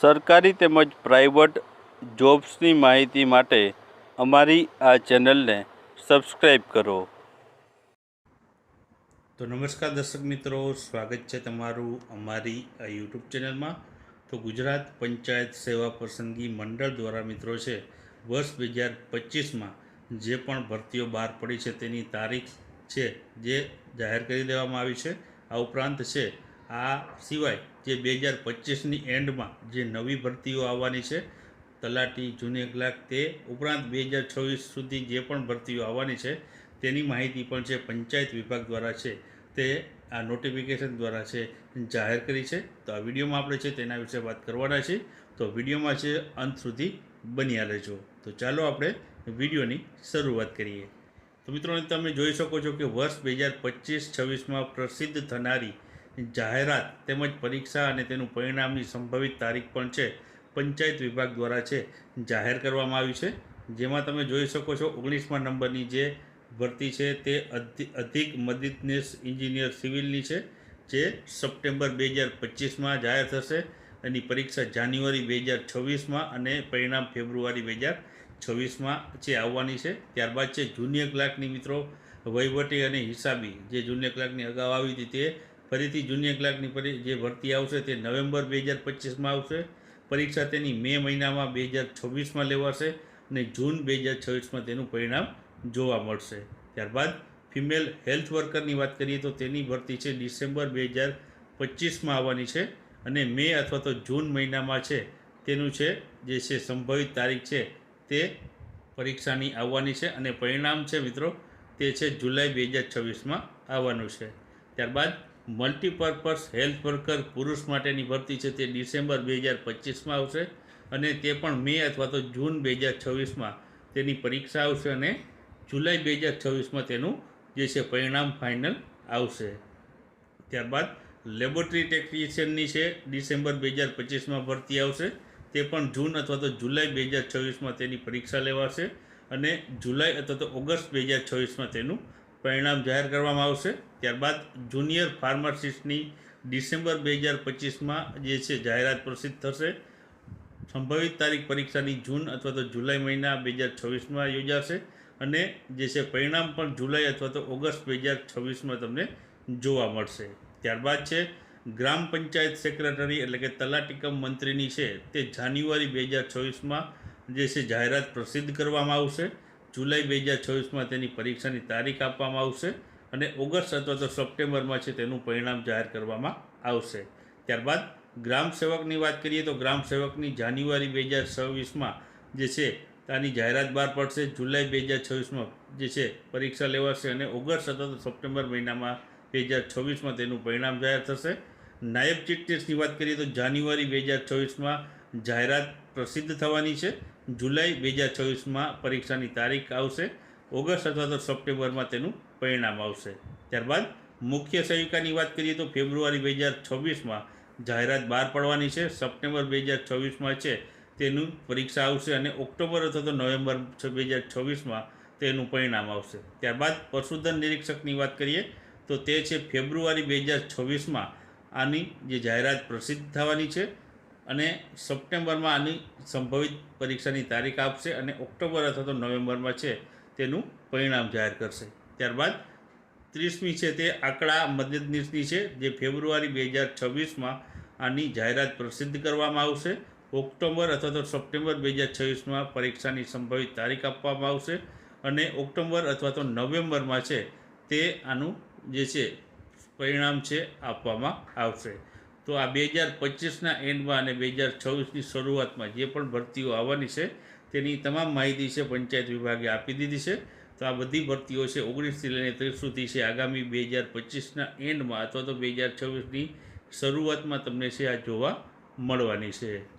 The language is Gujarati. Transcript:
સરકારી તેમજ પ્રાઇવેટ જોબ્સની માહિતી માટે અમારી આ ચેનલને સબસ્ક્રાઈબ કરો. તો નમસ્કાર દર્શક મિત્રો, સ્વાગત છે તમારું અમારી આ યુટ્યુબ ચેનલમાં. તો ગુજરાત પંચાયત સેવા પસંદગી મંડળ દ્વારા મિત્રો છે, વર્ષ બે હજાર પચીસમાં જે પણ ભરતીઓ બહાર પડી છે તેની તારીખ છે જે જાહેર કરી દેવામાં આવી છે. આ ઉપરાંત છે આ સિવાય જે બે હજાર પચીસની એન્ડમાં જે નવી ભરતીઓ આવવાની છે, તલાટી, જૂની ક્લાર્ક તે ઉપરાંત બે હજાર છવ્વીસ સુધી જે પણ ભરતીઓ આવવાની છે, તેની માહિતી પણ છે પંચાયત વિભાગ દ્વારા છે, તે આ નોટિફિકેશન દ્વારા છે જાહેર કરી છે. તો આ વિડીયોમાં આપણે છે તેના વિશે વાત કરવાના છે તો વિડીયોમાં છે અંત સુધી બન્યા રહેજો. તો ચાલો આપણે વિડીયોની શરૂઆત કરીએ. તો મિત્રો તમે જોઈ શકો છો કે વર્ષ બે હજાર પચીસ છવ્વીસમાં પ્રસિદ્ધ થનારી જાહેરાત તેમજ પરીક્ષા અને તેનું પરિણામની સંભવિત તારીખ પણ છે. પંચાયત વિભાગ દ્વારા છે જાહેર કરવામાં આવી છે. જેમાં તમે જોઈ શકો છો ઓગણીસમા નંબરની જે ભરતી છે તે અધિ- અધિક મદદનીશ એન્જિનિયર સિવિલની છે, જે સપ્ટેમ્બર બે હજાર પચીસમાં જાહેર થશે એની પરીક્ષા જાન્યુઆરી બે હજાર છવ્વીસમાં અને પરિણામ ફેબ્રુઆરી બે હજાર છવ્વીસમાં છે આવવાની છે. ત્યારબાદ છે જુનિયર ક્લાર્કની મિત્રો વહીવટી અને હિસાબી, જે જુનિયર ક્લાર્કની અગાઉ આવી હતી તે ફરીથી જુનિયર ક્લાર્કની પરી, જે ભરતી આવશે તે નવેમ્બર બે હજાર પચીસમાં આવશે. પરીક્ષા તેની મે મહિનામાં બે હજાર છવ્વીસમાં લેવાશે અને જૂન બે હજાર છવ્વીસમાં તેનું પરિણામ જોવા મળશે. ત્યારબાદ ફિમેલ હેલ્થ વર્કરની વાત કરીએ તો તેની ભરતી છે ડિસેમ્બર બે હજાર પચીસમાં આવવાની છે અને મે અથવા તો જૂન મહિનામાં છે તેનું છે, જે છે સંભવિત તારીખ છે તે પરીક્ષાની આવવાની છે અને પરિણામ છે મિત્રો તે છે જુલાઈ બે હજાર છવ્વીસમાં આવવાનું છે. ત્યારબાદ મલ્ટીપર્પઝ હેલ્થ વર્કર પુરુષ માટેની ભરતી છે તે ડિસેમ્બર બે હજાર પચીસમાં આવશે અને તે પણ મે અથવા તો જૂન બે હજાર છવ્વીસમાં તેની પરીક્ષા આવશે અને જુલાઈ બે હજાર છવ્વીસમાં તેનું જે છે પરિણામ ફાઇનલ આવશે. ત્યારબાદ લેબોરેટરી ટેકનિશિયનની છે ડિસેમ્બર બે હજાર પચીસમાં ભરતી આવશે. તે પણ જૂન અથવા તો જુલાઈ બે હજાર છવ્વીસમાં તેની પરીક્ષા લેવાશે અને જુલાઈ અથવા તો ઓગસ્ટ બે હજાર છવ્વીસમાં તેનું પરિણામ જાહેર કરવામાં આવશે. ત્યારબાદ જુનિયર ફાર્માસિસ્ટની ડિસેમ્બર બે હજાર પચીસમાં જે છે જાહેરાત પ્રસિદ્ધ થશે. સંભવિત તારીખ પરીક્ષાની જૂન અથવા તો જુલાઈ મહિના બે હજાર છવ્વીસમાં યોજાશે અને જે છે પરિણામ પણ જુલાઈ અથવા તો ઓગસ્ટ બે હજાર છવ્વીસમાં તમને જોવા મળશે. ત્યારબાદ છે ગ્રામ પંચાયત સેક્રેટરી એટલે કે તલાટીકમ મંત્રીની છે તે જાન્યુઆરી બે હજાર છવ્વીસમાં જે છે જાહેરાત પ્રસિદ્ધ કરવામાં આવશે. જુલાઈ બે હજાર છવ્વીસમાં તેની પરીક્ષાની તારીખ આપવામાં આવશે અને ઓગસ્ટ અથવા તો સપ્ટેમ્બરમાં છે તેનું પરિણામ જાહેર કરવામાં આવશે. ત્યારબાદ ગ્રામ સેવકની વાત કરીએ તો ગ્રામ સેવકની જાન્યુઆરી બે હજાર છવ્વીસમાં જે છે આની જાહેરાત બહાર પડશે. જુલાઈ બે હજાર છવ્વીસમાં જે છે પરીક્ષા લેવાશે અને ઓગસ્ટ અથવા તો સપ્ટેમ્બર મહિનામાં બે હજાર છવ્વીસમાં તેનું પરિણામ જાહેર થશે. નાયબ ચીફની વાત કરીએ તો જાન્યુઆરી બે હજાર છવ્વીસમાં જાહેરાત પ્રસિદ્ધ થવાની છે. જુલાઈ બે હજાર છવ્વીસમાં પરીક્ષાની તારીખ આવશે. ઓગસ્ટ અથવા તો સપ્ટેમ્બરમાં તેનું પરિણામ આવશે. ત્યારબાદ મુખ્ય સેવિકાની વાત કરીએ તો ફેબ્રુઆરી બે હજાર છવ્વીસમાં જાહેરાત બહાર પડવાની છે. સપ્ટેમ્બર બે હજાર છવ્વીસમાં છે તેનું પરીક્ષા આવશે અને ઓક્ટોબર અથવા તો નવેમ્બર બે હજાર છવ્વીસમાં તેનું પરિણામ આવશે. ત્યારબાદ પશુધન નિરીક્ષકની વાત કરીએ તો તે છે ફેબ્રુઆરી બે હજાર છવ્વીસમાં આની જે જાહેરાત પ્રસિદ્ધ થવાની છે. અને સપ્ટેમ્બરમાં આની સંભવિત પરીક્ષાની તારીખ આપશે અને ઓક્ટોબર અથવા તો નવેમ્બરમાં છે તેનું પરિણામ જાહેર કરશે. ત્યારબાદ ત્રીસમી છે તે આંકડા મદદનીશની છે, જે ફેબ્રુઆરી બે હજાર છવ્વીસમાં આની જાહેરાત પ્રસિદ્ધ કરવામાં આવશે. ઓક્ટોબર અથવા તો સપ્ટેમ્બર બે હજાર છવ્વીસમાં પરીક્ષાની સંભવિત તારીખ આપવામાં આવશે અને ઓક્ટોબર અથવા તો નવેમ્બરમાં છે તે આનું જે છે પરિણામ છે આપવામાં આવશે. તો આ બે હજાર પચીસના એન્ડમાં અને બે હજાર છવ્વીસની શરૂઆતમાં જે પણ ભરતીઓ આવવાની છે, તેની તમામ માહિતી છે પંચાયત વિભાગે આપી દીધી છે. તો આ બધી ભરતીઓ છે ઓગણીસથી લઈને ત્રીસ સુધી છે. આગામી બે હજાર પચીસના એન્ડમાં અથવા તો બે હજાર છવ્વીસની શરૂઆતમાં તમને છે આ જોવા મળવાની છે.